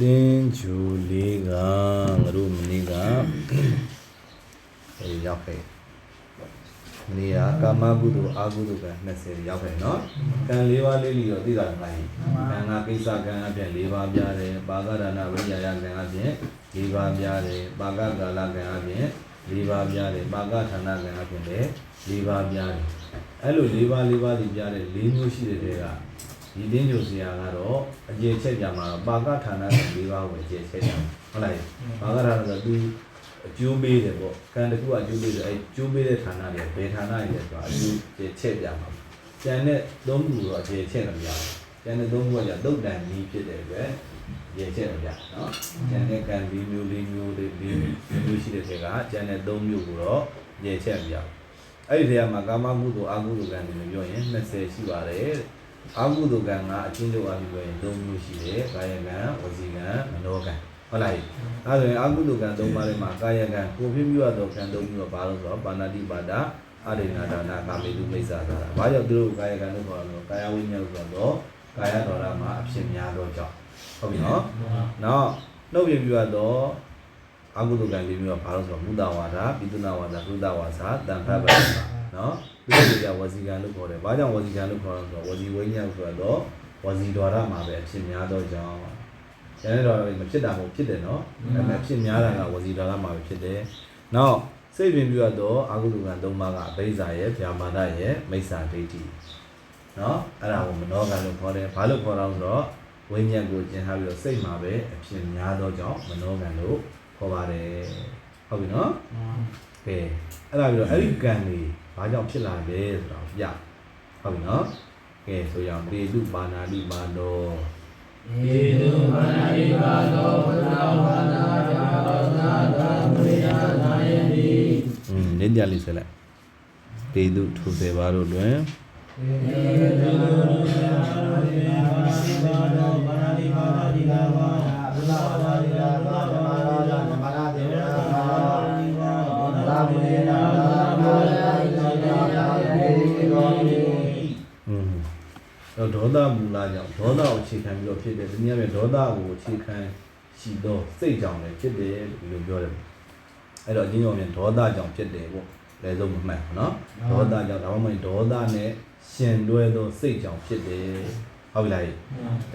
တင်းဂျူလေးကငါတို့မနေ့ကအဲရောက်ခဲ့မနေ့ကကာမကုသိုလ်အာကုသိုလ်က20ရောက်ခဲ့နော်ကံ၄ပါးလေးလီတော့သိတာမလားကံကကိစ္စကံအပြင်၄ပါးပြတယ်ပါကဒါနဝိညာယကံအပြင်၄ပါးပြတယ်ပါကကာလကံအပြင်၄ပါးပြတယ်ပါကဌာနကံအပြင်လည်း၄ပါးပြတယ်အဲ့လို၄ပါး၄ပါးဒီပြတယ်၄မျိုးရှိတဲ့တဲက ဒီတင်းညိုစရာကတော့အကျေချက်ကြမှာတော့ပါကဌာနက၄ပါးကိုအကျေချက်ကြမှာဟုတ်လားပါကဌာနဆိုသူအကျိုးပေးတယ်ပေါ့ကံတစ်ခုအကျိုးပေးတယ်အဲကျိုးပေးတဲ့ဌာနတွေဘယ်ဌာနတွေလဲဆိုတာအကျိုးကျေချက်ကြမှာကျန်တဲ့သုံးခုတော့အကျေချက်မရဘူးကျန်တဲ့သုံးခုကじゃတုတ်တန်ကြီးဖြစ်တဲ့အတွက်ကျေချက်မရနော်ကျန်တဲ့ကံ၄မျိုး၄မျိုး၄မျိုးရှိတဲ့တွေကကျန်တဲ့သုံးမျိုးကိုတော့ကျေချက်မရဘူးအဲ့ဒီထဲမှာကာမကုသိုလ်အကုသိုလ်ကံတွေပြောရင်20ရှိပါတယ်တဲ့ အာဟုတုကံကအချင်းတို့အပြီးပြောရင်၃မျိုးရှိတယ်ကာယကံဝစီကံမနောကံဟုတ်လားအဲဒါဆိုရင်အာဟုတုကံ၃ပါးထဲမှာကာယကံကိုဖြစ်ပြီးတော့ကံ၃မျိုးပါလို့ဆိုတော့ပါဏာတိပါဒအရိနာဒါနာကာမေတုမိစ္ဆာသာဘာကြောင့်သူတို့ကာယကံလို့ခေါ်လို့ကာယဝိညာဉ်ဆိုတော့ကာယတော်ရမှာအဖြစ်များတော့ကြောင့်ဟုတ်ပြီနော်နောက်နှုတ်ပြပြီးတော့အာဟုတုကံ၄မျိုးကဘာလို့ဆိုတော့မုဒ္ဒဝါဒပိတုနာဝါဒသုဒ္ဒဝါစာတန်ဖတ်ပါ နော်ဒီလိုကြဝစီကံလို့ခေါ်တယ်ဘာကြောင့်ဝစီကံလို့ခေါ်လဲဆိုတော့ဝစီဝိညာဉ်ဆိုတော့ဝစီတော်ရမှာပဲအဖြစ်များတော့ကြောင့်ကျန်တဲ့တော်မဖြစ်တာမဟုတ်ဖြစ်တယ်နော်အဲ့မဲ့ဖြစ်များတာကဝစီတော်ရမှာပဲဖြစ်တယ်နောက်စိတ်ပင်ပြီးတော့အာဟုတုကံ၃ပါးကအဘိဇာရဲ့ဗျာမာနရဲ့မိစ္ဆာဒိဋ္ဌိနော်အဲ့ဒါကိုမနောကံလို့ခေါ်တယ်ဘာလို့ခေါ်တော့ဆိုတော့ဝိညာဉ်ကိုကျင်ထားပြီးတော့စိတ်မှာပဲအဖြစ်များတော့ကြောင့်မနောကံလို့ခေါ်ပါတယ်ဟုတ်ပြီနော်ကဲအဲ့ဒါပြီးတော့အဲ့ဒီကံတွေ ဘာကြောင့်ဖြစ်လာလဲဆိုတာကိုပြဟုတ်ပြီနော်ကဲဆိုရအောင်ပေတုပါဏာတိပါနောဧတုမာနိပါသောဘုရားဝါနာဇာသောသာသာဝိယသာယတိอืมနေကြလေးဆက်လိုက်ပေတုထိုစေပါတို့တွင်ဧတုမာနိပါသောဘာနာတိပါဏာတိလာဝါဘုရားဝါနာတိလာဝါဓမ္မရာ တော့ဒေါသမူလကြောင့်ဒေါသကိုအခြေခံပြီးတော့ဖြစ်တယ်တနည်းအားဖြင့်ဒေါသကိုအခြေခံရှိသောစိတ်ကြောင့်လည်းဖြစ်တယ်လို့ပြောတယ်အဲ့တော့အချင်းကြောင့်ပြန်ဒေါသကြောင့်ဖြစ်တယ်ပေါ့လဲဆုံးမမှန်ဘူးနော်ဒေါသကြောင့်ဒါမှမဟုတ်ဒေါသနဲ့ရှင်တွဲသောစိတ်ကြောင့်ဖြစ်တယ်ဟုတ်ပြီလားအဲ့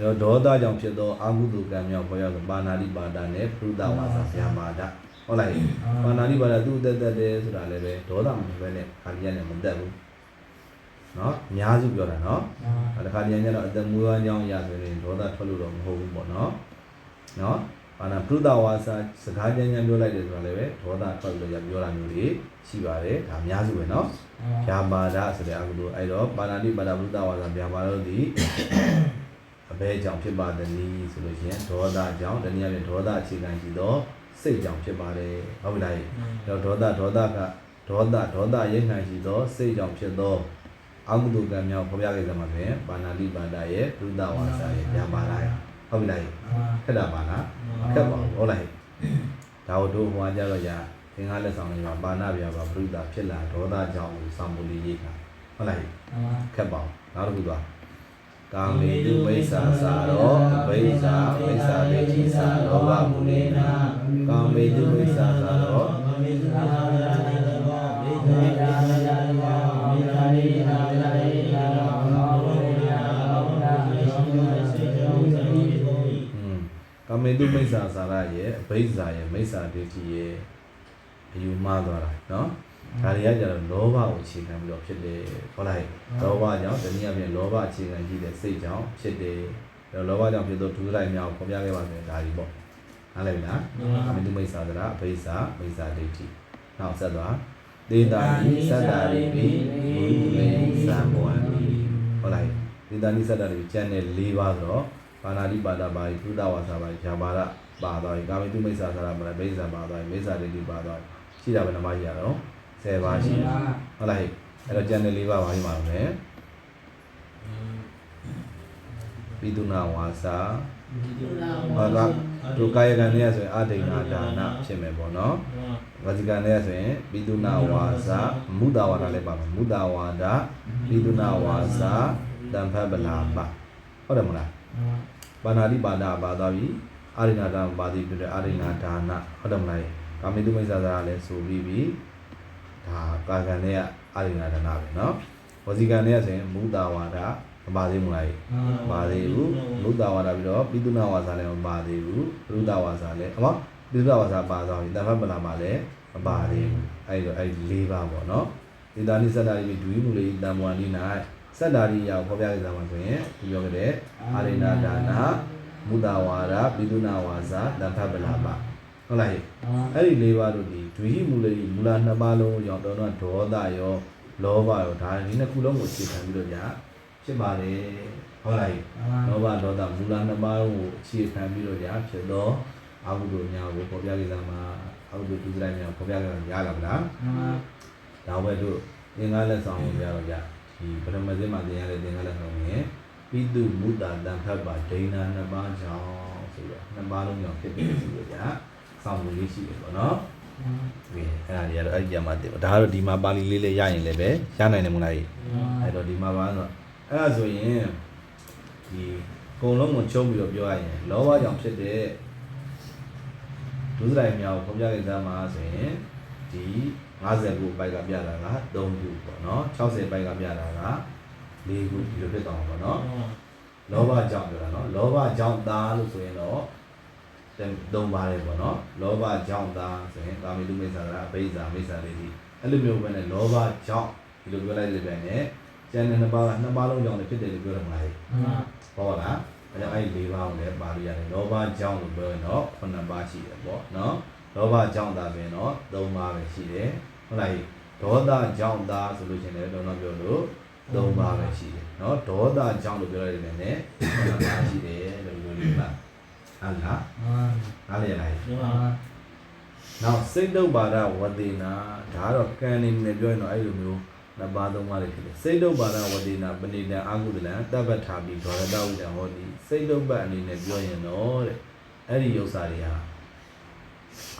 တော့ဒေါသကြောင့်ဖြစ်သောအာဟုတုကံမြောက်ခေါ်ရသောပါဏာတိပါဒနဲ့ပရုဒဝါစာဗျာမာဒဟုတ်လားပါဏာတိပါဒသူ့အသက်သက်တယ်ဆိုတာလည်းပဲဒေါသမဘဲနဲ့ခါလီရနဲ့မတက်ဘူး နော်အများစုပြောတာနော်အဲတခါတည်းကျတော့အတမူဝါကြောင့်ရဆိုရင်ဒေါသထွက်လို့တော့မဟုတ်ဘူးပေါ့နော်နော်ဘာနာပြုတဝါစာစကားကြမ်းကြမ်းပြောလိုက်တယ်ဆိုတာလည်းပဲဒေါသထွက်လို့ရပြောတာမျိုးတွေရှိပါတယ်ဒါအများစုပဲနော်ဗျာပါဒဆိုတဲ့အကုလို့အဲ့တော့ပါဏာတိပါဒပြုတဝါစာဗျာပါလို့ဒီအဘဲကြောင့်ဖြစ်ပါသည်ဆိုလို့ရှိရင်ဒေါသကြောင့်တနည်းအားဖြင့်ဒေါသအခြေခံရှိသောစိတ်ကြောင့်ဖြစ်ပါတယ်ဟုတ်ပြီလားအဲ့တော့ဒေါသဒေါသကဒေါသဒေါသရဲ့ခံရှိသောစိတ်ကြောင့်ဖြစ်သော အကုသိုလ်ကံမြောက်ဖော်ပြခဲ့ကြမှာဖြင့်ပါဏာတိပါဒရဲ့ဗုဒ္ဓဝါဒရဲ့ဗျာပါဒရဲ့ဟုတ်ပြီလားခက်တာပါလားခက်ပါဘူးဟုတ်လားဒါတို့ဟိုအကြတော့ညာသင်္ဃလက်ဆောင်တွေမှာပါဏဗျာပါဗုဒ္ဓဖြစ်လာဒေါသကြောင့်ကိုစောင့်မှုလေးရေးတာဟုတ်လားခက်ပါဘူးနောက်တစ်ခုသွားကာမေတုမိစ္ဆာစာရောအဘိဇာမိစ္ဆာဒိဋ္ဌိစာလောဘမုနေနာကာမေတုမိစ္ဆာစာရောမေတ္တာသာယာ အမေတုမိစ္ဆာစာရရဲ့အဘိဇာရဲ့မိစ္ဆာဒိဋ္ဌိရဲ့အယူမှားသွားတာနော်ဒါတွေကကြတော့လောဘကိုအခြေခံပြီးတော့ဖြစ်တယ်ဟုတ်လားလောဘကြောင့်တနည်းအားဖြင့်လောဘအခြေခံရှိတဲ့စိတ်ကြောင့်ဖြစ်တယ်အဲလောဘကြောင့်ဖြစ်သောဒုစရိုက်များကိုဖော်ပြခဲ့ပါမယ်ဒါကြီးပေါ့နားလည်ပြီလားအမေတုမိစ္ဆာသရအဘိဇာမိစ္ဆာဒိဋ္ဌိနောက်ဆက်သွားဒေတာနိသတ္တာရိပိဘုမေသံဘောဟိဟုတ်လားဒေတာနိသတ္တာရိကျန်တဲ့၄ပါးဆိုတော့ ပါဏာတိပါဒပါရိသုဒ္ဓဝါစာပါရိဇာပါရပါသွားပြီကာမေတုမိစ္ဆာသရမရဘိဇာပါသွားပြီမိစ္ဆာဒိဋ္ဌိပါသွားပြီရှိတာပဲနှမကြီးရတော့10ပါးရှိတယ်ဟုတ်လားအဲ့တော့ကျန်တဲ့၄ပါးပါရှိမှာလဲပိတုနာဝါစာဘာကဒုကာယကံနဲ့ဆိုရင်အဒိဏဒါနဖြစ်မယ်ပေါ့နော်ဝစီကံနဲ့ဆိုရင်ပိတုနာဝါစာမုဒ္ဒဝါဒလည်းပါမယ်မုဒ္ဒဝါဒပိတုနာဝါစာတံဖတ်ပလာပဟုတ်တယ်မလား ပါဏာတိပါဒပါသွားပြီ အာရိနာဒါပါတိပြုတဲ့အာရိနာဒါနဟုတ်တယ်မလားကာမိတုမိစ္ဆာသာလည်းဆိုပြီးပြီဒါကာကံနဲ့ကအာရိနာဒါနပဲเนาะဝစီကံနဲ့ကဆိုရင်မုဒ္ဒဝါဒမပါသေးဘူးလားမပါသေးဘူးမုဒ္ဒဝါဒပြီးတော့ပိတုနာဝါစာလည်းမပါသေးဘူးပရုဒ္ဒဝါစာလည်းအမပိတုနာဝါစာပါသွားပြီတဖတ်ပလာမှာလည်းမပါသေးဘူးအဲ့တော့အဲ့၄ပါးပေါ့เนาะဒီတာနိစတ္တာရိဒွိမူလေတံမဝနိ၌ စတ္တာရိယကိုဖော်ပြကြတာမှာဆိုရင်ဒီပြောခဲ့တဲ့အာရိနာဒါနမုဒ္ဒဝါဒပိတုနာဝါစာတဖတ်ပလာပါဟုတ်လားဟဲ့အဲ့ဒီလေးပါးတို့ဒီဒွိဟိမူလီမူလနှစ်ပါးလုံးရောတော့တော့ဒေါသရောလောဘရောဒါဒီနှစ်ခုလုံးကိုအခြေခံပြီးတော့ညာဖြစ်ပါလေဟုတ်လားလောဘဒေါသမူလနှစ်ပါးလုံးကိုအခြေခံပြီးတော့ညာဖြစ်တော့အာဟုတို့ညာကိုပေါ်ပြကြတာမှာအာဟုတို့ဒုစရိုက်ညာပေါ်ပြကြတာရလာမလားဒါပဲတို့သင်္ကားလက်ဆောင်ကိုရတော့ညာ ဒီပထမဇင်းမှာသင်ရတဲ့သင်္ခါရနှုတ်ငယ်ပိတုမုတာတံဖတ်ပါဒိဏနှစ်ပါးကြောင့်ဆိုရနှစ်ပါးလုံးကြောင့်ဖြစ်တယ်ဆိုရကြဆောင်းလို့လေးရှိတယ်ပေါ့နော်ဒီအဲ့ဒါတွေကတော့အဲ့ဒီကြမှာတင်ဒါကတော့ဒီမှာပါဠိလေးလေးရရင်လည်းပဲရနိုင်တယ်မို့လားအဲ့တော့ဒီမှာပါဆိုအဲ့ဒါဆိုရင်ဒီအကုန်လုံးကိုချုံပြီးတော့ပြောရရင်လောဘကြောင့်ဖြစ်တဲ့ဒုစရိုက်မြောက်ကိုဖော်ပြခဲ့တာမှာဆိုရင်ဒီ 50ခုပိုက်ကပြတာက3ခုပေါ့နော်60ပိုက်ကပြတာက4ခုဒီလိုဖြစ်သွားမှာပေါ့နော်လောဘကြောင့်ပြောတာနော်လောဘကြောင့်သားလို့ဆိုရင်တော့သုံးပါတယ်ပေါ့နော်လောဘကြောင့်သားဆိုရင်ကာမိတုမိစ္ဆာကအဘိဇာမိစ္ဆာလေးဒီအဲ့လိုမျိုးပဲနဲ့လောဘကြောင့်ဒီလိုပြောလိုက်လေပဲနဲ့ကျန်တဲ့နှစ်ပါးကနှစ်ပါးလုံးကြောင့်လည်းဖြစ်တယ်လို့ပြောတယ်မလားဟောလားအဲ့ဒါအဲ့ဒီ၄ပါးကိုလည်းပါလို့ရတယ်လောဘကြောင့်လို့ပြောရင်တော့ခုနှစ်ပါးရှိတယ်ပေါ့နော် လောဘကြောင့်သာပင်တော့၃ပါးပဲရှိတယ်ဟုတ်လားဒေါသကြောင့်သာဆိုလို့ရှိရင်လည်းတော့တော့ပြောလို့၃ပါးပဲရှိတယ်နော်ဒေါသကြောင့်လို့ပြောလိုက်တယ်နဲ့ခုနှစ်ပါးရှိတယ်လို့ပြောလို့လားဟုတ်လားနားလည်လားနောက်စိတ်တုပ်ပါဒဝတိနာဒါကတော့ကံနေနေပြောရင်တော့အဲ့လိုမျိုးနှစ်ပါးသုံးပါးလေးဖြစ်တယ်စိတ်တုပ်ပါဒဝတိနာပဏိတံအာဟုတလံတပ္ပထာပိဒေါရတဝိတံဟောတိစိတ်တုပ်ပတ်အနေနဲ့ပြောရင်တော့တဲ့အဲ့ဒီဥစ္စာတွေဟာ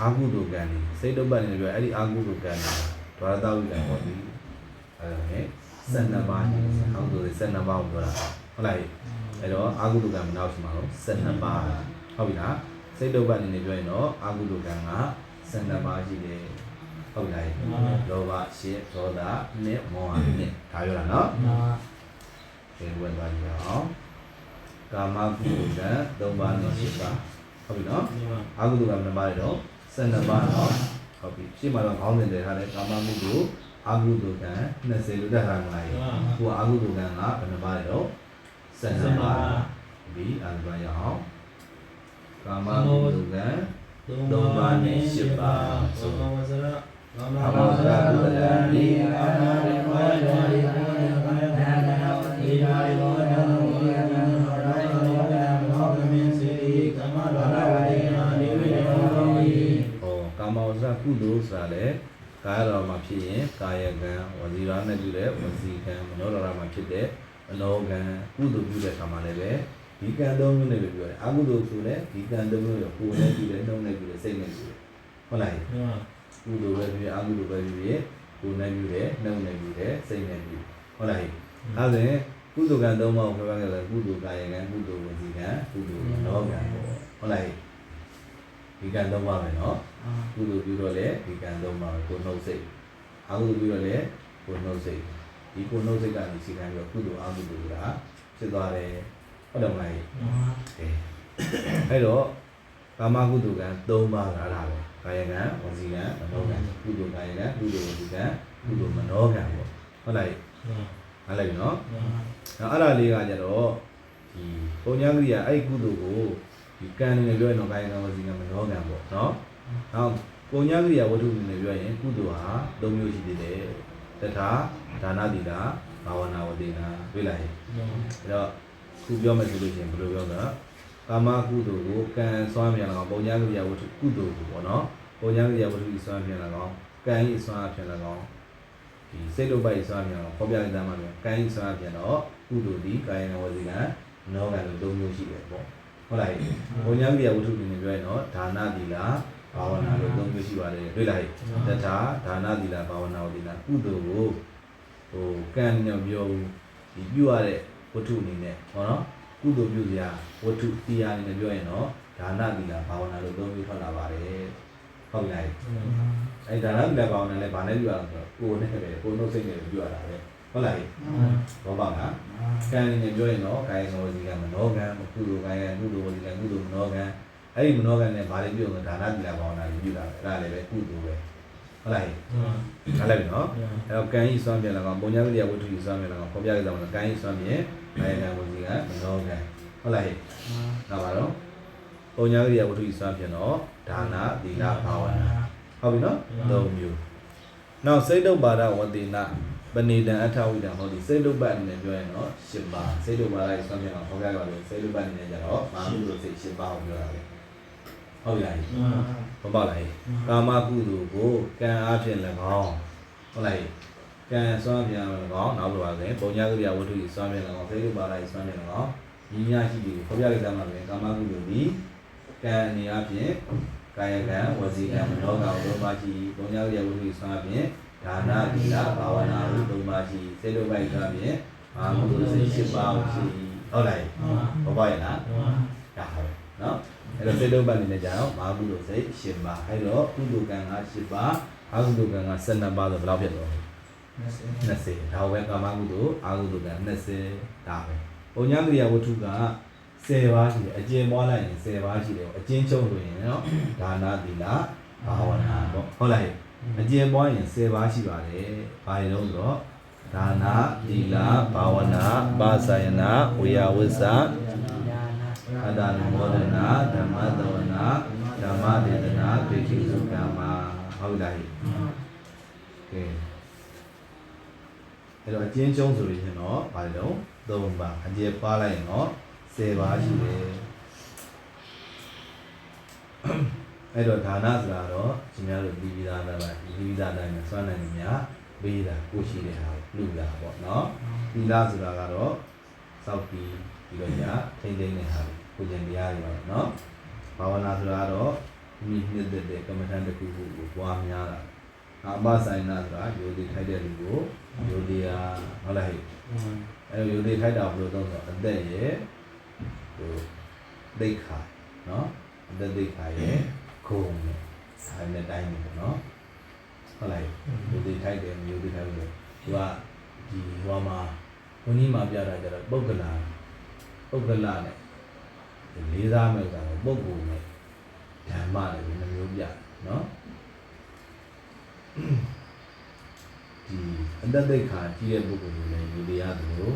အာဟုတုကံနေစိတ်တုပ်ပတ်အနေနဲ့ပြောရင်အဲ့ဒီအာဟုတုကံနေဒေါရတဝိတံဟောတိအဲ့ဒါနဲ့12ပါးနေအာဟုတုတွေ12ပါးကိုပြောတာဟုတ်လားအဲ့တော့အာဟုတုကံမနောက်ရှိမှာတော့12ပါးဟုတ်ပြီလားစိတ်တုပ်ပတ်အနေနဲ့ပြောရင်တော့အာဟုတုကံက12ပါးရှိတယ်ဟုတ်ပြီလားလောဘရှင်းဒေါသနဲ့မောဟနဲ့ဒါပြောတာနော်ဒီဝက်သွားကြည့်အောင်ကာမကုသံ၃ပါးနဲ့၈ပါး ဟုတ်ပြီနော်အာဟုတုကံနှစ်ပါးတော့12ပါးနော်ဟုတ်ပြီရှင်းမှာတော့ခေါင်းစဉ်တွေထားတယ်ကာမမှုကိုအာဟုတုကံ20လို့တက်ထားမှာလေဟိုအာဟုတုကံကဘယ်နှပါးလဲတော့12ပါးဒီအန်ပါရအောင်ကာမကုသကံသုံးပါးနဲ့ရှစ်ပါးဆိုသောဝဇရအမောဇရာကုတံဒီအာနာရိမောဒရိမောယကာယနာနာတိမာယော လ်ဆိုတာလေကာယတော်မှာဖြစ်ရင်ကာယကံဝစီရာနဲ့ပြုတဲ့ဝစီကံမနောတော်မှာဖြစ်တဲ့မနောကံကုသိုလ်ပြုတဲ့ခါမှာလည်းပဲဒီကံသုံးမျိုးနဲ့ပဲပြောတယ်အကုသိုလ်ဆိုလည်းဒီကံသုံးမျိုးရောကိုယ်နဲ့ပြုတယ်နှုတ်နဲ့ပြုတယ်စိတ်နဲ့ပြုတယ်ဟုတ်လားကုသိုလ်ပဲပြုအကုသိုလ်ပဲပြုရကိုယ်နဲ့ပြုတယ်နှုတ်နဲ့ပြုတယ်စိတ်နဲ့ပြုဟုတ်လားအဲဒါဆိုရင်ကုသိုလ်ကံသုံးပါးကိုပြောရခဲ့တယ်ကုသိုလ်ကာယကံကုသိုလ်ဝစီကံကုသိုလ်မနောကံပေါ့ဟုတ်လားဒီကံသုံးပါးပဲเนาะ ကုသိုလ်ပြုတော့လေဒီကံသုံးပါးကိုနှုတ်စိတ်အကုသိုလ်ပြုတော့လေကိုနှုတ်စိတ်ဒီကိုနှုတ်စိတ်ကနေစီကံပြီးတော့ကုသိုလ်အကုသိုလ်ကဖြစ်သွားတယ်ဟုတ်တယ်မလားအဲအဲ့တော့ကာမကုသိုလ်ကံ၃ပါးကအဲ့ဒါပဲကာယကံဝစီကံမနောကံကုသိုလ်ကာယကံကုသိုလ်ဝစီကံကုသိုလ်မနောကံပေါ့ဟုတ်လားဟုတ်လိုက်နော်နောက်အဲ့ဒါလေးကကြတော့ဒီပုံညာကရိယာအဲ့ဒီကုသိုလ်ကိုဒီကံနေပြောရင်တော့ကာယကံဝစီကံမနောကံပေါ့နော် နောက်ပုံညာကိရိယာဝတ္ထုအနေနဲ့ပြောရင်ကုသိုလ်ဟာ၃မျိုးရှိသေးတယ်တထာဒါနတိတာဘာဝနာဝတိနာတွေ့လိုက်ရင်အဲ့တော့ခုပြောမယ်ဆိုလို့ရှိရင်ဘယ်လိုပြောမလဲကာမကုသိုလ်ကိုကံစွမ်းမြန်လာအောင်ပုံညာကိရိယာဝတ္ထုကုသိုလ်ကိုပေါ့နော်ပုံညာကိရိယာဝတ္ထုကြီးစွမ်းမြန်လာအောင်ကံကြီးစွမ်းအဖြစ်လာအောင်ဒီစိတ်တို့ပိုက်စွမ်းမြန်အောင်ပေါ်ပြလိုက်သားမှာပြန်ကံကြီးစွမ်းအဖြစ်တော့ကုသိုလ်ဒီကာယနာဝစီကံနောကံလို့၃မျိုးရှိတယ်ပေါ့ဟုတ်လားပုံညာကိရိယာဝတ္ထုအနေနဲ့ပြောရင်တော့ဒါနတိတာ ဘာဝနာလို့သုံးမျိုးရှိပါတယ်တွေ့လားတထာဒါနသီလဘာဝနာဝတိလကုသိုလ်ကိုဟိုကံညောပြောဒီပြုရတဲ့ဝတ္ထုအနေနဲ့ဟောနော်ကုသိုလ်ပြုစရာဝတ္ထုတရားအနေနဲ့ပြောရင်တော့ဒါနသီလဘာဝနာလို့သုံးပြီးထွက်လာပါတယ်ဟုတ်ပြီလားအဲ့ဒါနသီလဘာဝနာလည်းဘာနဲ့ပြုရအောင်ဆိုတော့ကိုယ်နဲ့ပဲကိုယ်နှုတ်စိတ်နဲ့ပြုရတာပဲဟုတ်လားဘောပါလားကံနဲ့ပြောရင်တော့ကာယကံဝစီကံမနောကံကုသိုလ်ကာယကုသိုလ်ဝစီကံကုသိုလ်မနောကံ အဲ့ဒီမနောကံနဲ့ဘာတွေပြုလို့ဒါနသီလဘာဝနာတွေပြုတာပဲအဲ့ဒါလည်းပဲကုသိုလ်ပဲဟုတ်လားဟုတ်လားနော်အဲ့တော့ကံဤစွမ်းပြန်လာကောင်ပုံညာဝိရိယဝတ္ထုဤစွမ်းပြန်လာကောင်ပေါ်ပြကြတဲ့ကံဤစွမ်းပြန်ကာယကံဝစီကံမနောကံဟုတ်လားနောက်ပါတော့ပုံညာဝိရိယဝတ္ထုဤစွမ်းပြန်တော့ဒါနသီလဘာဝနာဟုတ်ပြီနော်သုံးမျိုးနောက်စိတ်တုပ္ပါဒဝတိနာပဏိတံအထဝိတံဟောဒီစိတ်တုပ္ပတ်အနေနဲ့ပြောရင်တော့၈ပါးစိတ်တုပ္ပါဒရဲ့စွမ်းပြန်အောင်ဟောပြကြပါလို့စိတ်တုပ္ပတ်အနေနဲ့ကျတော့မာမှုလို့စိတ်၈ပါးကိုပြောတာပဲ ဟုတ်လားမပေါ့လားကာမကုသိုလ်ကိုကံအားဖြင့်၎င်းဟုတ်လားကံစွမ်းပြန်၎င်းနောက်လိုပါဆိုရင်ပုံညာကရိယာဝတ္ထုကြီးစွမ်းပြန်၎င်းစိတ်တုပ္ပါဒရဲ့စွမ်းပြန်၎င်းညီညာရှိတယ်ဟောပြလိုက်ကြမှာပဲကာမကုသိုလ်ဒီကံအနေအချင်းကာယကံဝစီကံမနောကံဒုပါရှိပုံညာကရိယာဝတ္ထုကြီးစွမ်းဖြင့်ဒါနသီလဘာဝနာဟုဒုပါရှိစေတုပ္ပိုက်စွမ်းဖြင့်အာဟုစိတ်၈ပါးရှိဟုတ်လားဘောပါရဲ့လားဒါဟုတ်နော် အဲ့တော့စေတုပ္ပိုက်အနေနဲ့ကြတော့မာဟုလို့စိတ်၈ပါးအဲ့တော့ကုသိုလ်ကံက၈ပါးအာဟုဒုကံက12ပါးဆိုဘယ်လောက်ဖြစ်သွားလဲ20ဒါပဲကာမကုသိုလ်အာဟုဒုကံ20ဒါပဲပုံညာကရိယာဝတ္ထုက10ပါးရှိတယ်အကျဉ်းပွားလိုက်ရင်10ပါးရှိတယ်အကျဉ်းချုပ်လို့ရင်နော်ဒါနသီလဘာဝနာပေါ့ဟုတ်လားအကျဉ်းပွားရင်10ပါးရှိပါတယ်ဘာတွေလုံးဆိုတော့ဒါနသီလဘာဝနာပါဇာယနာဝေယဝိဇ္ဇ အတ္တနမောဒနာဓမ္မသဝနာဓမ္မဒေသနာဒိဋ္ဌိစုကမ္မာဟုတ်လားကဲအဲ့တော့အကျဉ်းကျုံးဆိုရင်တော့ဘာလဲတော့သုံးပါအကျဉ်းပါလိုက်ရင်တော့10ပါးရှိတယ်အဲ့တော့ဒါနဆိုတာတော့ရှင်များတို့ဒီပြီးသားပဲပါဒီပြီးသားတိုင်းမှာစွမ်းနိုင်နေများပေးတာကိုရှိတဲ့ဟာကိုလူတာပေါ့နော်သီလဆိုတာကတော့စောက်ပြီးပြီးတော့ညာထိမ့်သိမ့်တဲ့ဟာ ကိုကျင်တရားတွေပါနော်ဘာဝနာဆိုတာကတော့မိနှစ်သက်တဲ့ကမ္မထန်တစ်ခုခုကိုပွားများတာအပဆိုင်နာဆိုတာယောဒီထိုက်တဲ့လူကိုယောဒီဟာဟုတ်လားဟဲ့အဲယောဒီထိုက်တာဘယ်လိုသုံးတော့အသက်ရဲ့ဟိုဒိတ်ခါနော်အသက်ဒိတ်ခါရဲ့ခုံနဲ့ဆိုင်တဲ့တိုင်းပဲနော်ဟုတ်လားယောဒီထိုက်တယ်ယောဒီထိုက်တယ်သူကဒီဟိုမှာဘုန်းကြီးမှာပြတာကြတော့ပုဂ္ဂလာပုဂ္ဂလာနဲ့ လေးစားမယ်ဆိုတာပုဂ္ဂိုလ်နဲ့ဓမ္မလည်းပဲနှမျိုးပြနော်ဒီအတ္တဒိဋ္ဌာကြီးတဲ့ပုဂ္ဂိုလ်တွေလည်းယူတရားသလို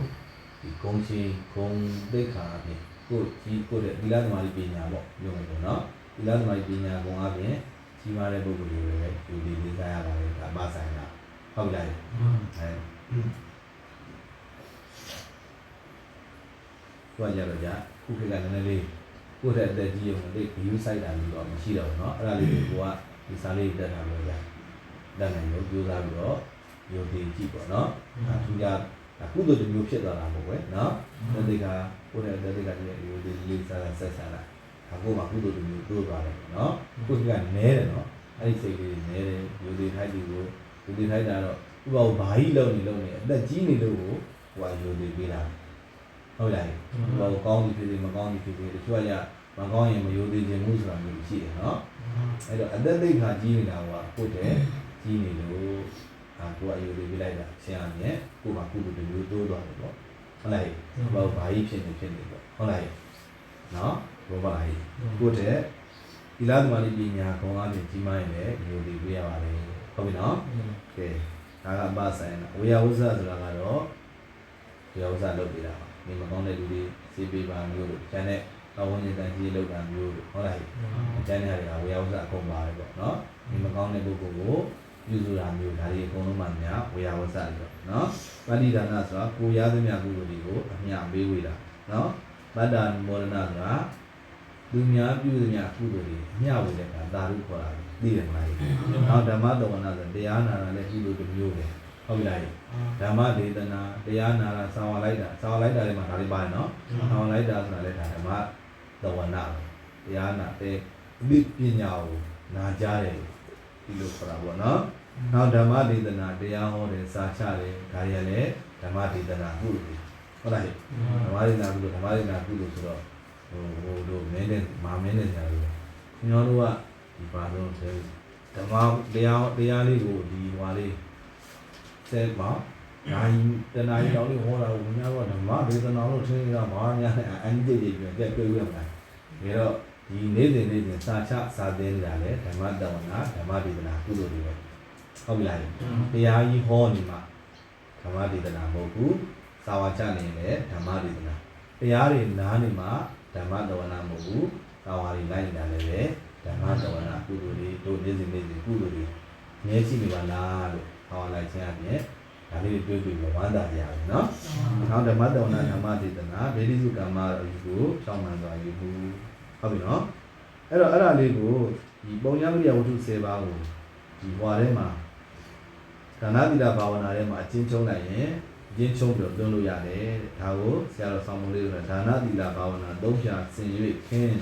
ဒီဂုံချင်းဂုံဒိဋ္ဌာအပြင်ကိုကြီးကိုတဲ့သီလသမာဓိပညာပေါ့ပြောမယ်ပေါ့နော်သီလသမာဓိပညာဂုံအပြင်ကြီးမားတဲ့ပုဂ္ဂိုလ်တွေလည်းယူဒီလေးစားရပါတယ်ဒါမဆိုင်တာဟုတ်လားအဲသွားကြတော့ကြာ ခုခေတ်ကလည်းနည်းနည်းလေးကိုယ့်တဲ့အသက်ကြီးရုံနဲ့ဘီယူဆိုင်တာမျိုးတော့မရှိတော့ဘူးเนาะအဲ့ဒါလေးကိုကဒီစားလေးတက်တာလို့ကြာ လက်နိုင်လို့ကြိုးစားပြီးတော့ယုံကြည်ကြည့်ပေါ့နော်။အဲသူကကုသိုလ်တစ်မျိုးဖြစ်သွားတာပေါ့ကွယ်နော်။တတိကကိုယ်နဲ့တတိကကြီးယုံကြည်လေးစားဆက်ဆံလိုက်။ဒါကိုမှကုသိုလ်တစ်မျိုးတိုးသွားတယ်ပေါ့နော်။ကိုယ်ကနဲတယ်နော်။အဲ့ဒီစိတ်လေးနဲတယ်ယုံကြည်ထိုက်ဒီကိုယုံကြည်ထိုက်တာတော့ဥပ္ပါဘာကြီးလုံးနေလုံးနေအသက်ကြီးနေလို့ကိုဟိုကယုံကြည်ပေးတာ။ ဟုတ်လား။ဥပ္ပါကောင်းပြီဖြစ်စေမကောင်းပြီဖြစ်စေတချို့ကမကောင်းရင်မယုံကြည်ခြင်းမှုဆိုတာမျိုးရှိတယ်နော်။အဲ့တော့အသက်သိက္ခာကြီးနေတာကကိုယ့်တဲ့ကြီးနေလို့အာကိုယ်အယူလေးပြလိုက်တာဆရာမြတ်ကိုယ်ကကုသိုလ်တွေမျိုးတိုးသွားတယ်ပေါ့ဟုတ်လားဘာဘာကြီးဖြစ်နေဖြစ်နေပေါ့ဟုတ်လားနော်ဘောပါလားကိုယ်တဲ့ဒီလားသမารိပညာခေါင်းအားဖြင့်ကြီးမားရင်လည်းယူလေးပြရပါလေဟုတ်ပြီနော်ကဲဒါကအပဆိုင်ဝေယဝဇ္ဇဆိုတာကတော့ဝေယဝဇ္ဇလုပ်ပြတာပါ ဒီမကောင်းတဲ့လူတွေစေးပေးပါမျိုးလို့ကျန်တဲ့အဝန်းကျင်တန်ကြီးလောက်တာမျိုးလို့ဟုတ်လားကျန်တဲ့ဟာတွေကဝေယဝဇ္ဇအကုန်ပါတယ်ပေါ့နော်ဒီမကောင်းတဲ့ပုဂ္ဂိုလ်ကိုပြုစုတာမျိုးဒါတွေအကုန်လုံးမှများဝေယဝဇ္ဇတွေပေါ့နော်ပဋိဒါနဆိုတာကိုရသမျှကုသိုလ်တွေကိုအမြပေးဝေတာနော်ဗတ္တန်မောရဏဆိုတာလူများပြုသမျှကုသိုလ်တွေအမြဝေတဲ့ကသာဓုခေါ်တာသိတယ်မလားနောက်ဓမ္မတဝနာဆိုတရားနာတာလည်းကုသိုလ်တစ်မျိုးပဲ ဟုတ်ပြီလားဓမ္မဒေသနာတရားနာတာဆောင်းဝလိုက်တာဆောင်းဝလိုက်တာလည်းမှာဒါလေးပါတယ်နော်ဆောင်းဝလိုက်တာဆိုတာလည်းဒါဓမ္မတဝနာတရားနာတဲ့အမိပညာကိုနာကြတယ်ဒီလိုခေါ်တာပေါ့နော်နောက်ဓမ္မဒေသနာတရားဟောတယ်စာချတယ်ဒါတွေလည်းဓမ္မဒေသနာကုလို့ဟုတ်လားဓမ္မဒေသနာကုလို့ဓမ္မဒေသနာကုလို့ဆိုတော့ဟိုဟိုတို့မင်းနဲ့မာမင်းနဲ့ညာလို့ကျွန်တော်တို့ကဒီပါတော့ဓမ္မတရားတရားလေးကိုဒီဟွာလေး စက်ပါနိုင်တနားရီတော်လေးဟောတာကိုများတော့ဓမ္မဒေသနာလို့ထင်ရတာဘာများလဲအန်ဒီတွေပြန်ကြက်တွေ့ရမှာဒါတော့ဒီနေ့စဉ်နေ့စဉ်စာချစာသင်ကြတယ်ဓမ္မတဝနာဓမ္မဒေသနာကုသိုလ်တွေပဲဟုတ်ပြီလားတရားကြီးဟောနေမှာဓမ္မဒေသနာမဟုတ်ဘူးစာဝါချနေတယ်ဓမ္မဒေသနာတရားတွေနားနေမှာဓမ္မတဝနာမဟုတ်ဘူးစာဝါတွေလိုက်နေတာလည်းပဲဓမ္မတဝနာကုသိုလ်တွေတို့နေ့စဉ်နေ့စဉ်ကုသိုလ်တွေ မြဲရှိနေပါလားလို့ဟောလိုက်ခြင်းအပြင်ဒါလေးတွေတွေ့ပြီးဝမ်းသာကြရတယ်နော်နောက်ဓမ္မတဝနာဓမ္မဒေသနာဒေတိစုကမ္မအယူကိုရှောင်းမှန်စွာယူဘူးဟုတ်ပြီနော်အဲ့တော့အဲ့ဒါလေးကိုဒီပုံညာမရိယဝတ္ထု10ပါးကိုဒီဟွာထဲမှာဒါနသီလဘာဝနာထဲမှာအချင်းချုံးလိုက်ရင်အချင်းချုံးပြီးတော့သွင်းလို့ရတယ်ဒါကိုဆရာတော်ဆောင်းမလေးကဒါနသီလဘာဝနာသုံးဖြာဆင်၍ခင်း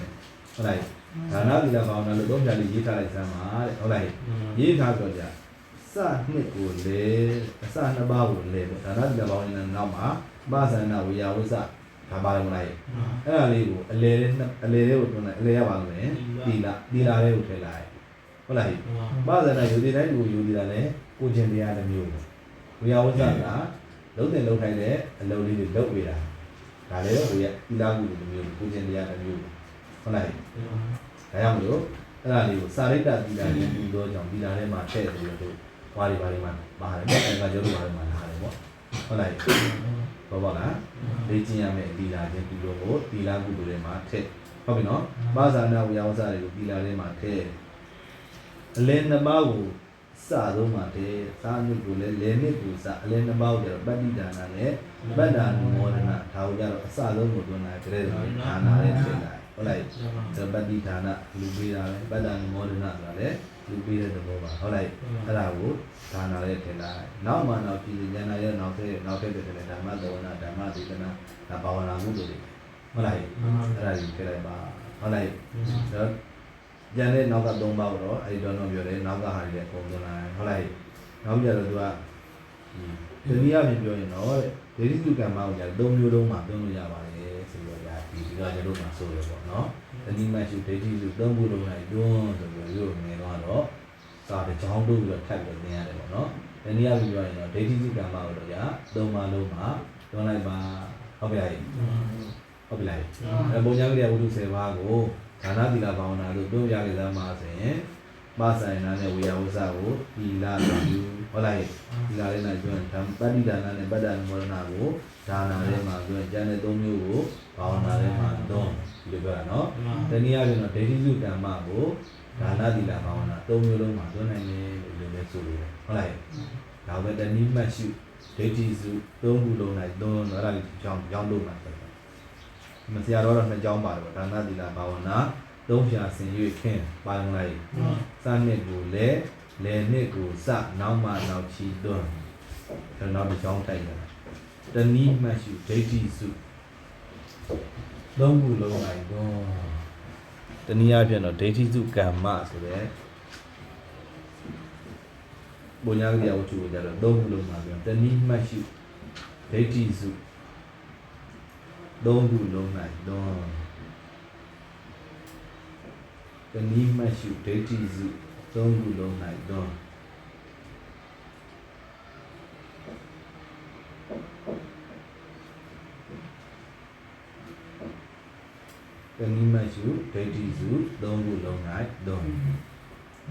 ဟုတ်လား ဒါနသီလဘာဝနာလို့သုံးဖြာလေးရေးထားလိုက်စမ်းပါတဲ့ဟုတ်လားရေးထားတော့じゃစနှစ်ကိုလေအစနှစ်ပါးကိုလေဒါနသီလဘာဝနာနောက်မှာပါဇာနာဝေယဝိသဒါပါလို့မလားအဲ့ဒါလေးကိုအလေလေးနှစ်အလေလေးကိုတွန်းလိုက်အလေရပါလို့ရင်တီလာတီလာလေးကိုထည့်လိုက်ဟုတ်လားဟိဘာသာနာယူဒီတိုင်းကိုယူဒီတာလဲကိုကျင်တရားတစ်မျိုးဝေယဝဇ္ဇကလုံးတင်လုံးထိုင်တဲ့အလုံးလေးတွေလုံးဝေတာဒါလည်းဝေယတီလာမှုတစ်မျိုးကိုကျင်တရားတစ်မျိုး ဟုတ်လားဟိဒါကြောင့်မလို့အဲ့ဒါလေးကိုစာရိတ္တတီလာလေးပြီးတော့ကြောင့်တီလာထဲမှာထည့်ပြီးတော့ဟွာတွေပါတွေမှာပါတယ်ပေါ့အဲ့ဒါကြောင့်ပါတွေမှာလာတယ်ပေါ့ဟုတ်လားဟိဘောပါလားလေ့ကျင့်ရမယ့်ဒီလာခြင်းဒီလိုကိုဒီလာကုသိုလ်တွေမှာထည့်ဟုတ်ပြီနော်ဘာသာနာဝေယဝဆတွေကိုဒီလာတွေမှာထည့်အလင်းနှစ်ပါးကိုစသုံးမှာထည့်သာမြုပ်ကိုလည်းလေနှစ်ကိုစအလင်းနှစ်ပါးကိုကျတော့ပဋိဒါနာနဲ့ပတ္တာနုမောဒနာဒါကိုကျတော့အစလုံးကိုတွန်းလာကြတဲ့ဒါနာနဲ့ထည့်လိုက် ဟုတ်လားဇပတိဒါနာလူပေးတာပဲပတ္တာနုမောဒနာဆိုတာလည်းလူပေးတဲ့သဘောပါဟုတ်လားအဲ့ဒါကိုဒါနာနဲ့ထည့်လိုက်နောက်မှနောက်ပြည်ဉာဏ်ရဲ့နောက်ထည့်နောက်ထည့်တဲ့ဓမ္မသဝနာဓမ္မဒေသနာဒါဘာဝနာမှုတို့တွေဟုတ်လားအဲ့ဒါကြီးထည့်လိုက်ပါဟုတ်လားတော့ကျန်တဲ့နောက်က၃ပါးတော့အဲ့ဒီတော့တော့ပြောတယ်နောက်ကဟာတွေလည်းပုံသွင်းလိုက်ဟုတ်လားနောက်ကြတော့သူက ဒီလိုရပြင်ပြောရင်တော့ဒေတိတုကမ္မကိုညာ၃မျိုးလုံးမှာပြောလို့ရပါတယ်ဆိုတော့ဒါဒီဒီကကျွန်တော်မှာဆိုလို့ပေါ့နော်တဏိမရှိဒေတိတု၃ခုလုံးလိုက်တွန်းဆိုပြီးရုပ်ငယ်တော့စာတကြောင်းတို့ပြီးတော့ထပ်ပြီးသင်ရတယ်ပေါ့နော်ဒီနေ့ရပြင်ပြောရင်တော့ဒေတိတုကမ္မကိုတော့ညာ၃ပါးလုံးမှာတွန်းလိုက်ပါဟုတ်ပြီလားဟုတ်ပြီလားအဲပုံညာကလေးဝိတု၁၀ပါးကိုဒါနသီလဘာဝနာလို့တွန်းပြခဲ့သားမှာဆိုရင်မဆိုင်နာနဲ့ဝေယဝဆကိုသီလလို့ ဟုတ်လားသီလလေးနဲ့ကျွန်းဓမ္မပဋိဒါနနဲ့ပတ္တနမောဒနာကိုဒါနာထဲမှာကျွန်းကျန်တဲ့၃မျိုးကိုဘာဝနာထဲမှာသုံးဒီလိုပြောတာနော်တနည်းအားဖြင့်တော့ဒေတိစုကမ္မကိုဒါနသီလဘာဝနာ၃မျိုးလုံးမှာသွင်းနိုင်တယ်လို့လည်းဆိုလို့ဟုတ်လားဒါပဲတနည်းမှတ်ရှုဒေတိစု၃ခုလုံး၌သုံးအဲ့ဒါလေးကြောင်းကြောင်းလို့မှာဆိုတော့မစရာတော့တော့နှစ်ကြောင်းပါတယ်ပေါ့ဒါနသီလဘာဝနာသုံးဖြာဆင်၍ခင်းပါလုံးလိုက်စနှစ်ကိုလဲ လဲနှစ်ကိုစနောက်မှနောက်ချီသွန်းဒါနောက်တစ်ကြောင်းတိုက်တယ်တနည်းမှတ်ရှုဒိဋ္ဌိစုသုံးခုလုံးလိုက်တော့တနည်းအားဖြင့်တော့ဒိဋ္ဌိစုကမ္မဆိုတဲ့ဘုညာကရဝတ္ထုကိုကြတော့သုံးခုလုံးမှာပြောတနည်းမှတ်ရှုဒိဋ္ဌိစုသုံးခုလုံးလိုက်တော့တနည်းမှတ်ရှုဒိဋ္ဌိစု သုံးခုလုံးလိုက်တော့တနည်းမှတ်ရှုဒိဋ္ဌိစုသုံးခုလုံးလိုက်တော့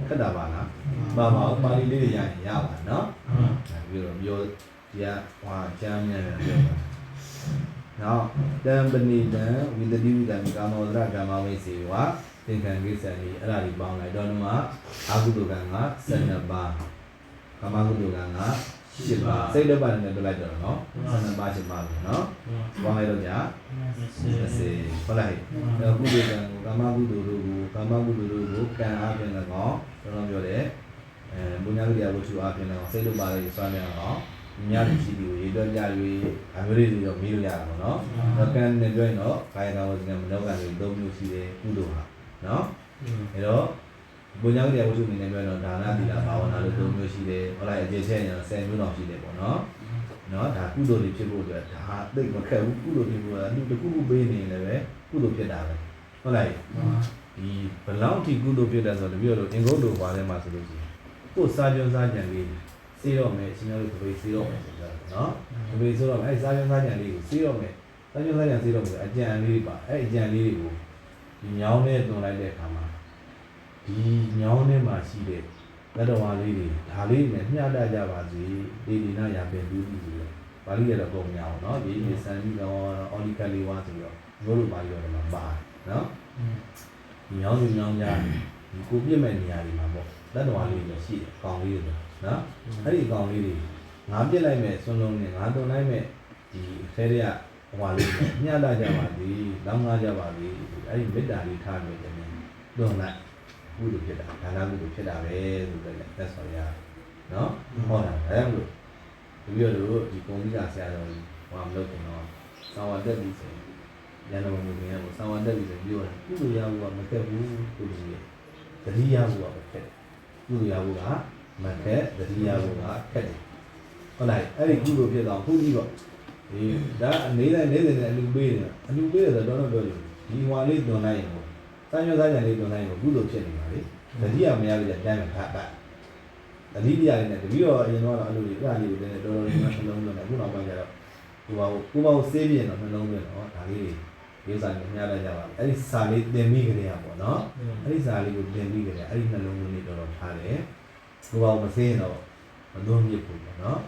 ခက်တာပါလားပါပါဦးပါဠိလေးတွေရရင်ရပါနော်ဒါပြီးတော့ပြောဒီကဟွာကျမ်းမြန်တယ်ပြောပါနောက်တံပဏိတံဝိတတိဝိတံကာမောဒရကာမဝိစေဝ သင်္ကံကိစ္စံဒီအဲ့ဒါဒီပေါင်းလိုက်တော့တော့အာဟုတုကံက12ပါးကာမဂုတုကံက10ပါးစိတ်တစ်ပါးနဲ့တွက်လိုက်တော့နော်12ပါး10ပါးလို့နော်ပေါင်းလိုက်တော့じゃ30ဟုတ်လားအဲ့ကုသိုလ်ကံကိုကာမဂုတုတို့ကိုကာမဂုတုတို့ကိုကံအားဖြင့်လည်းကောင်းကျွန်တော်ပြောတယ်အဲဘုညာကရိယာဝတ္ထုအားဖြင့်လည်းစိတ်တစ်ပါးလေးစွမ်းနေအောင်မြတ်ရှိပြီကိုရေတွက်ကြ၍အမျိုးလေးတွေတော့မေးလို့ရတာပေါ့နော်။တော့ကံနဲ့ပြောရင်တော့ကာယကဝဇ္ဇကမနောကံတွေ၃မျိုးရှိတယ်ကုသိုလ်ဟာ နော်။အဲတော့ဘုညာကရိယာဝတ္ထုအနေနဲ့ပြောရင်တော့ဒါနသီလဘာဝနာလို့၃မျိုးရှိတယ်။ဟုတ်လားအကျေချက်ရင်10မျိုးတော့ရှိတယ်ပေါ့နော်။နော်ဒါကုသိုလ်တွေဖြစ်ဖို့အတွက်ဒါသိပ်မခက်ဘူးကုသိုလ်ဖြစ်ဖို့ကအလူတစ်ခုခုပေးနေရင်လည်းပဲကုသိုလ်ဖြစ်တာပဲဟုတ်လားဒီဘလောက်ထိကုသိုလ်ဖြစ်တယ်ဆိုတော့တပြည့်တော့အင်္ဂုတ္တဘာထဲမှာဆိုလို့ရှိရင်ကိုယ်စားကြွစားကြံလေးစေးတော့မယ်ရှင်များတို့တပိတ်စေးတော့မယ်ဆိုကြတယ်နော်တပိတ်ဆိုတော့အဲစားကြွစားကြံလေးကိုစေးတော့မယ်စားကြွစားကြံစေးတော့မယ်အကြံလေးပါအဲအကြံလေးတွေကို ဒီညောင်းနဲ့တွန်လိုက်တဲ့အခါမှာဒီညောင်းထဲမှာရှိတဲ့လက်တော်ဝါလေးတွေဒါလေးနဲ့မျှတကြပါစေဒီဒီနာရပင်ပြီးပြီဆိုတော့ပါဠိရတော့ပုံများအောင်နော်ဒီဒီစံပြီးတော့အော်လီကလေးဝါဆိုတော့ဘိုးတို့ပါဠိတော်မှာပါနော်ဒီညောင်းစုညောင်းကြဒီကိုပြစ်မဲ့နေရာတွေမှာပေါ့လက်တော်လေးတွေရှိတယ်ကောင်လေးတွေနော်အဲ့ဒီကောင်လေးတွေငါပြစ်လိုက်မဲ့ဆွန်းလုံးနဲ့ငါတွန်လိုက်မဲ့ဒီအသေးတွေက ဟွာလေးနဲ့မျှတကြပါသည်လောင်းကားကြပါသည်အဲ့ဒီမေတ္တာလေးထားနေတယ်တွန်လိုက်ကုသိုလ်ဖြစ်တာဒါနကုသိုလ်ဖြစ်တာပဲဆိုတဲ့လက်ဆောင်ရနော်ဟောတာဒါကြောင့်မလို့ဒီလိုလိုဒီကုံကြီးကဆရာတော်ကြီးဟောမလုပ်ခင်တော့သာဝတ္တပြီဆိုရင်ရန်ကုန်မြို့ကကိုဆောင်းဝတ်တက်ပြီဆိုပြောတယ်ကုသိုလ်ရဖို့ကမခက်ဘူးကုသိုလ်ရတတိယဖို့ကမခက်ကုသိုလ်ရဖို့ကမခက်တတိယဖို့ကခက်တယ်ဟုတ်လားအဲ့ဒီကုသိုလ်ဖြစ်တော့ခုကြည့်ပေါ့ ဒီဒါအနေနဲ့နေနေအလူပေးတယ်အလူပေးတယ်ဆိုတော့တော့ပြောလို့ဒီဟွာလေးတွန်လိုက်ရင်ပေါ့စမ်းရစမ်းကြလေးတွန်လိုက်ရင်ကုသိုလ်ဖြစ်နေပါလေတတိယမရလို့တန်းမှာခတ်ပတ်တတိယလေးနဲ့တတိယအရင်တော့အလူလေးအဲ့ဒါလေးတွေလည်းတော်တော်လေးနှလုံးသွင်းတယ်ခုနောက်ပိုင်းကျတော့ကိုပါကိုပါကိုစေးပြင်းတော့နှလုံးသွင်းတော့ဒါလေးတွေဒီဥစ္စာကိုမျှလိုက်ကြပါအဲ့ဒီစာလေးသင်မိကြရပေါ့နော်အဲ့ဒီစာလေးကိုသင်မိကြရအဲ့ဒီနှလုံးသွင်းလေးတော်တော်ထားတယ်ဘုရားမစင်းတော့ မသွင်းပြဘူးပေါ့နော်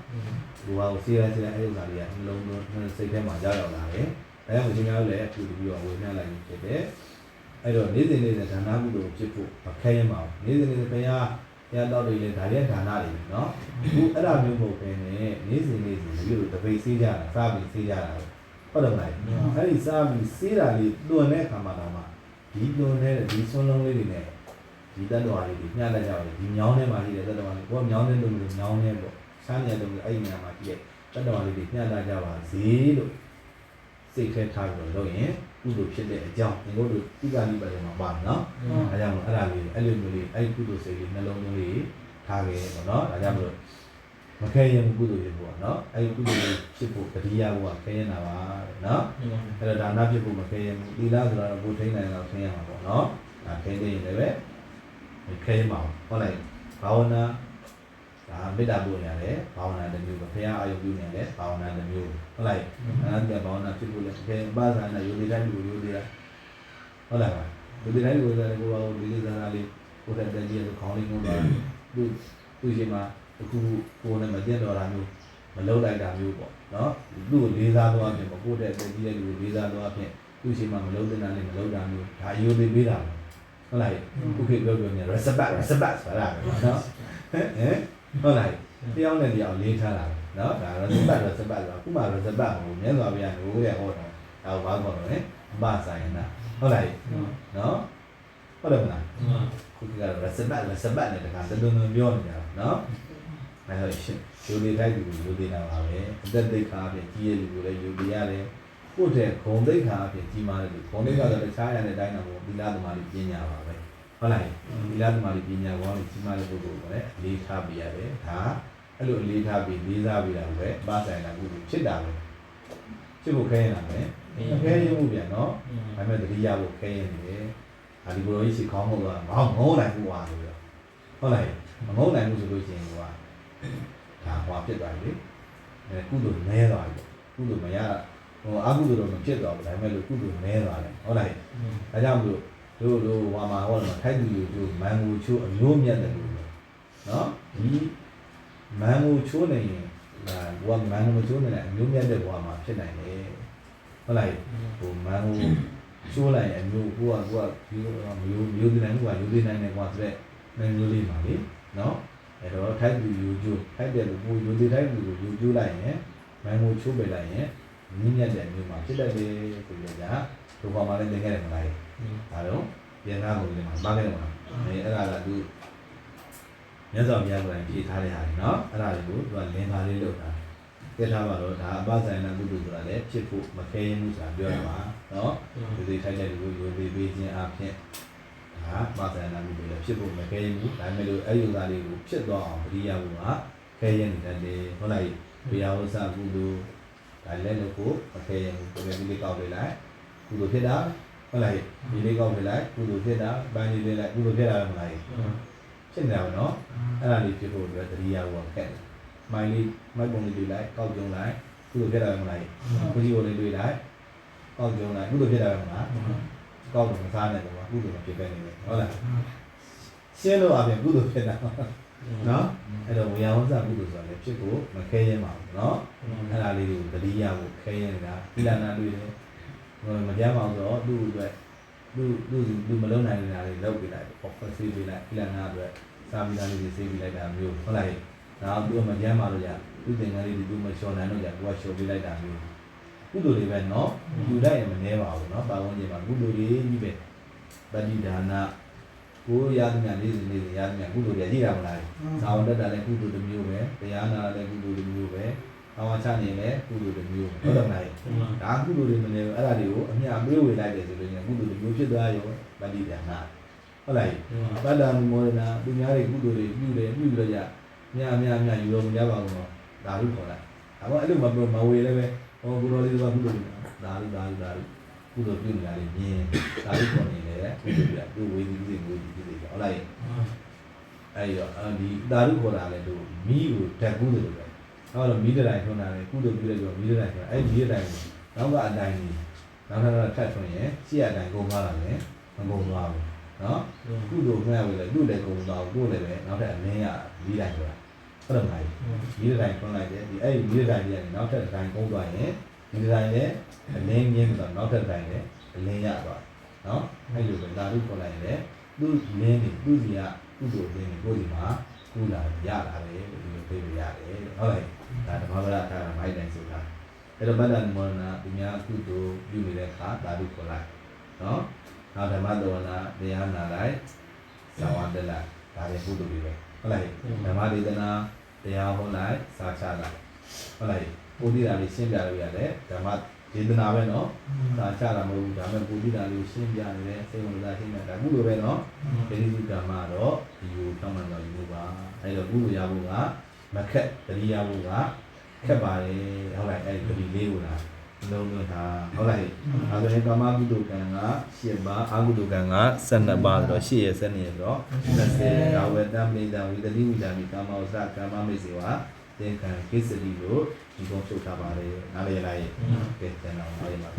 ဘုရားကိုစေးရစေးအဲ့ဒီဥစ္စာလေးကနှလုံးသွင်းစိတ်ထဲမှာရောက်ရောက်လာတယ်ဒါကြောင့်ဒီများလည်းအခုတပြီးတော့ဝေမျှလိုက်ပြီးဖြစ်တယ်အဲ့တော့နေ့စဉ်နေ့စဉ်ဒါနကုသိုလ်ဖြစ်ဖို့မခဲရင်ပါဘူးနေ့စဉ်နေ့စဉ်ဘုရားဘုရားတော်တွေလည်းဒါရဲ့ဒါနတွေနော်အခုအဲ့ဒါမျိုးမဟုတ်ဘဲနဲ့နေ့စဉ်နေ့စဉ်ဒီလိုတပိတ်စေးကြတာစားပြီးစေးကြတာဟုတ်တယ်မလားအဲ့ဒီစားပြီးစေးတာလေးတွန်တဲ့အခါမှာတော့မှဒီတွန်တဲ့ဒီဆွန်းလုံးလေးတွေနဲ့ ဒီတတ်တော်လေးတွေညှက်လိုက်ကြတယ်ဒီညောင်းထဲမှာရှိတဲ့တတ်တော်လေးကိုကညောင်းတဲ့လူမျိုးညောင်းနေပေါ့ဆန်းရတဲ့လူအဲ့ဒီနေရာမှာရှိတဲ့တတ်တော်လေးတွေညှက်လိုက်ကြပါစေလို့စိတ်ထဲထားပြီးတော့လုပ်ရင်ကုသိုလ်ဖြစ်တဲ့အကြောင်းဒီလိုလိုတိကလိပ္ပယ်မှာပါနော်အဲကြောင့်အဲ့ဒါလေးအဲ့လိုမျိုးလေးအဲ့ဒီကုသိုလ်စိတ်လေးနှလုံးသွင်းလေးထားခဲ့ပေါ့နော်ဒါကြောင့်မလို့မခဲရင်ကုသိုလ်ဖြစ်ဖို့နော်အဲ့ဒီကုသိုလ်လေးဖြစ်ဖို့တတိယဘုရားခဲရင်တာပါတဲ့နော်အဲ့တော့ဒါနဖြစ်ဖို့မခဲရင်ဘူးသီလဆိုတာတော့ကိုယ်ထိန်းနိုင်တော့ထိန်းရမှာပေါ့နော်ဒါထိန်းသိရင်လည်း ပဲမခဲရင်ပါဘူးဟုတ်လိုက်ဘာဝနာဒါမေတ္တာပို့ရတယ်ဘာဝနာတစ်မျိုးပဲဘုရားအာယုပြုနေတယ်ဘာဝနာတစ်မျိုးဟုတ်လိုက်အဲ့ဒါဘာဝနာဖြစ်ဖို့လည်းခဲပါဇာနာယောဂီတိုင်းလူယောဂီတိုင်းဟုတ်လိုက်ပါယောဂီတိုင်းလူယောဂီတိုင်းကိုယ်ကဒီလေးစားလေးကိုယ်တဲ့တည်းကြီးဆိုခေါင်းလေးငုံတာသူသူရှိမှအခုကိုယ်နဲ့မကျင့်တော်တာမျိုးမလုံးလိုက်တာမျိုးပေါ့နော်သူ့ကိုလေးစားသွားပြင်ပေါ့ကိုယ့်တဲ့တကြီးတဲ့လူကိုလေးစားသွားပြင်သူ့ရှိမှမလုံးတဲ့နာနဲ့မလုံးတာမျိုးဒါအယုံသေးပေးတာပဲ ဟုတ်လားခုခေတ်ပြောပြောနေ respect respect ဆိုတာပဲနော်ဟမ်ဟမ်ဟုတ်လားတယောက်နဲ့တယောက်လေးထားတာနော်ဒါ respect respect ဆိုတာခုမှ respect ဟိုမြတ်စွာဘုရားဟိုရဟောတာဒါဘာခေါ်တော့လဲမဆိုင်နာဟုတ်လားနော်ဟုတ်တယ်မလားခုက respect respect နဲ့တခါသလုံးလုံးပြောနေကြတာနော်အဲဒါရှင်ယူနေတိုင်းလူယူနေတာပါပဲအသက်သိက္ခာအပြင်ကြီးရလူကိုလည်းယူပြရတယ် ကိုယ့်တဲ့ဂုံသိက္ခာအပြင်ကြီးမားတဲ့လူဂုံသိက္ခာဆိုတခြားရတဲ့အတိုင်းတော့သီလသမားတွေပညာပါပဲဟုတ်လားသီလသမားတွေပညာကောင်းတွေကြီးမားတဲ့ပုဂ္ဂိုလ်ကိုလည်းအလေးထားပြရတယ်ဒါအဲ့လိုအလေးထားပြီးလေးစားပြီးတာပဲပါဆိုင်တာကုသိုလ်ဖြစ်တာပဲဖြစ်ဖို့ခဲရင်လာမယ်မခဲရင်မှုပြန်နော်ဒါပေမဲ့တတိယဖို့ခဲရင်နေတယ်ဒါဒီဘလိုကြီးစီခေါင်းမဟုတ်တော့ငေါငုံနိုင်ဘူးပါလို့ဟုတ်လားမငုံနိုင်ဘူးဆိုလို့ရှိရင်ကဒါဟွာဖြစ်သွားပြီလေအဲကုသိုလ်နဲသွားပြီကုသိုလ်မရ ဟိုအကုသိုလ်တော့မဖြစ်သွားဘူးဒါပေမဲ့လို့ကုသိုလ်နဲသွားတယ်ဟုတ်လားဒါကြောင့်မလို့တို့တို့ဟွာမှာဟောတယ်ထိုက်သူလူတို့မန်ကိုချိုးအမျိုးမြတ်တယ်လို့နော်ဒီမန်ကိုချိုးနေရင်ဒါဘဝမန်ကိုချိုးနေတဲ့အမျိုးမြတ်တဲ့ဘဝမှာဖြစ်နိုင်တယ်ဟုတ်လားဟိုမန်ကိုချိုးလိုက်ရင်အမျိုးကိုကကိုကမျိုးမျိုးမျိုးတဲ့နိုင်ကမျိုးတဲ့နိုင်တယ်ကွာဆိုတဲ့မျိုးလေးပါလေနော်အဲ့တော့ထိုက်သူယူကျိုးထိုက်တယ်လို့ပူယူသေးထိုက်သူကိုယူကျိုးလိုက်ရင်မန်ကိုချိုးပယ်လိုက်ရင် မြင့်မြတ်တဲ့မျိုးမှာဖြစ်တတ်တယ်ဆိုပြီးတော့ဒုက္ခမှလည်းသင်ခဲ့တယ်မလား။ဒါတော့ပြန်သားကိုလည်းမှာပါခဲ့တယ်မလား။အဲအဲ့ဒါကသူမြတ်စွာဘုရားကလည်းဖြေထားတဲ့ဟာနော်။အဲ့ဒါတွေကိုသူကလင်းသားလေးလုပ်တာ။ပြထားပါတော့ဒါအပဇာယနာကုသိုလ်ဆိုတာလည်းဖြစ်ဖို့မခဲရင်ဘူးဆိုတာပြောရမှာနော်။ဒီဒီထိုက်တဲ့လူကိုယူသေးပေးခြင်းအပြင်ဒါပါဇာယနာကုသိုလ်လည်းဖြစ်ဖို့မခဲရင်ဘူးဒါပေမဲ့လို့အဲ့ဒီဥစ္စာလေးကိုဖြစ်သွားအောင်ပရိယာဘုရားခဲရင်နေတတ်တယ်ဟုတ်လားဝိယဝဆကုသိုလ် ဒါလည်းလို့ကိုမခဲရင်ကိုယ်ကဒီလေးကောက်ပေးလိုက်ကုသိုလ်ဖြစ်တာဟုတ်လားဒီလေးကောက်ပေးလိုက်ကုသိုလ်ဖြစ်တာပန်းလေးလေးလိုက်ကုသိုလ်ဖြစ်တာလည်းမလားဖြစ်နေတာပဲနော်အဲ့ဒါလေးဖြစ်ဖို့အတွက်တတိယဘောခက်တယ်မိုင်းလေးမိုက်ပုံလေးတွေ့လိုက်ကောက်ကြုံလိုက်ကုသိုလ်ဖြစ်တာလည်းမလားကိုကြီးကိုလေးတွေ့လိုက်ကောက်ကြုံလိုက်ကုသိုလ်ဖြစ်တာလည်းမလားကောက်တော့မစားနဲ့တော့ကုသိုလ်မဖြစ်ပဲနေတယ်ဟုတ်လားရှင်းလို့အပြင်ကုသိုလ်ဖြစ်တာ နော်အဲ့တော့ဝေယဝဆကုသိုလ်ဆိုတာလည်းဖြစ်ဖို့မခဲရင်ပါဘူးနော် အဲ့ဒါလေးတွေကိုတတိယကိုခဲရနေတာကိလနာတွေ့တယ်ဟိုမကြမ်းပါဘူးတော့သူ့အတွက်သူ့သူ့သူမလုံးနိုင်နေတာတွေလောက်ပြလိုက်ပေါ့ဖဆေးပြလိုက်ကိလနာအတွက်စာမီတာလေးတွေဆေးပြလိုက်တာမျိုးဟုတ်လားနောက်သူမကြမ်းပါလို့ရသူ့သင်္ကန်းလေးတွေသူမလျှော်နိုင်လို့ရသူကလျှော်ပြလိုက်တာမျိုးကုသိုလ်တွေပဲเนาะယူလိုက်ရင်မနှဲပါဘူးเนาะပါဝင်ခြင်းမှာကုသိုလ်တွေကြီးပဲပဋိဒါန ကိုရသမျှလေးစနေရသမျှကုသိုလ်တွေကြီးတာမလားဇာဝတ္တလည်းကုသိုလ်တစ်မျိုးပဲတရားနာလည်းကုသိုလ်တစ်မျိုးပဲ။ဘာဝချနေလဲကုသိုလ်တစ်မျိုးဟုတ်တယ်မလား။ဒါကုသိုလ်တွေမနေဘူးအဲ့ဒါတွေကိုအမြအပေးဝေလိုက်တယ်ဆိုလို့ရင်ကုသိုလ်တစ်မျိုးဖြစ်သွားရောဗတ္တိတနာ။ဟုတ်လား။ဗတ္တန်မောရဏသူများတွေကုသိုလ်တွေပြုတယ်ပြုလို့ရမြအမြအမြယူလို့မရပါဘူးတော့။ဒါလို့ခေါ်လိုက်။ဒါပေမဲ့အဲ့လိုမပြောမဝေလည်းပဲဟောကုသိုလ်လေးကကုသိုလ်ဒါလို့ဒါလို့ဒါလို့ ကုသိုလ်ပြုနေတာလေးမြင်ဒါလို့ခေါ်နေတယ်ကုသိုလ်ပြသူဝေဒီစိတ်ဝေဒီစိတ်ဟုတ်လား။အဲ့တော့ဒီဒါလို့ခေါ်တာလေသူမိကိုဓာတ်ကုသိုလ်တွေပဲနောက်တော့မီးတတိုင်းထွန်းတာလေကုသိုလ်ပြုလိုက်တော့မီးတတိုင်းထွန်းအဲ့ဒီမီးတတိုင်းကိုနောက်ကအတိုင်းကြီးနောက်ထပ်တော့ထပ်ထွန်းရင်ရှေ့အတိုင်းကုန်သွားတာလေမကုန်သွားဘူးနော်ကုသိုလ်မှတ်ရလေသူ့လည်းကုန်သွားဘူးကိုယ်လည်းပဲနောက်ထပ်အလင်းရမီးတိုင်းဆိုတာဟုတ်တယ်မလားမီးတတိုင်းထွန်းလိုက်တယ်ဒီအဲ့ဒီမီးတတိုင်းကြီးကနေနောက်ထပ်အတိုင်းကုန်သွားရင် မီးတတိုင်းလည်းအလင်းမြင်းဆိုတော့နောက်ထပ်အတိုင်းလည်းအလင်းရသွားနော်အဲ့လိုပဲဓာတုခေါ်လိုက်ရင်လည်းသူ့လင်းနေသူ့စီကကုသိုလ်လင်းနေကိုယ်ဒီမှာကုလာရလာတယ်လို့ဒီလိုပြေးပြရတယ်ဟုတ်လားဒါဓမ္မပဒထာရမိုက်တိုင်းဆိုတာအဲ့တော့ဗဒ္ဒန်မောရဏသူများကုသိုလ်ပြုနေတဲ့အခါဒါလို့ခေါ်လိုက်နော်နောက်ဓမ္မတော်နာတရားနာလိုက်ဇာဝတလဒါလည်းကုသိုလ်တွေပဲဟုတ်လားဓမ္မဒေသနာတရားဟောလိုက်စာချလိုက်ဟုတ်လား ပုဒိတာလေးရှင်းပြလို့ရတယ်ဓမ္မဒေသနာပဲနော်စာချတာမဟုတ်ဘူးဒါပေမဲ့ပုဒိတာလေးရှင်းပြနေတယ်စေဝန္တာရှင်းနေတာကုသိုလ်ပဲနော်ပရိသုဓမ္မတော့ဒီကိုတောင်းမှန်တော်ယူပါအဲ့တော့ကုသိုလ်ရဖို့ကမခက်တတိယဖို့ကခက်ပါလေဟုတ်လားအဲ့ဒီလေးကိုလားလုံးလုံးတာဟုတ်လားအဲဒါဆိုရင်ကာမကုသိုလ်ကံက7ပါးအာကုသိုလ်ကံက12ပါးဆိုတော့8ရဲ့7နေဆိုတော့20ရာဝတ္တမိတံဝိတတိဝိတံမိကာမဥစ္စာကာမမိတ်စေဝသင်္ကံကိစ္စတိလို့ ဒီကုန်းချုပ်ထားပါတယ်နားလည်လားရဲ့ကဲတန်တော်အားရပါ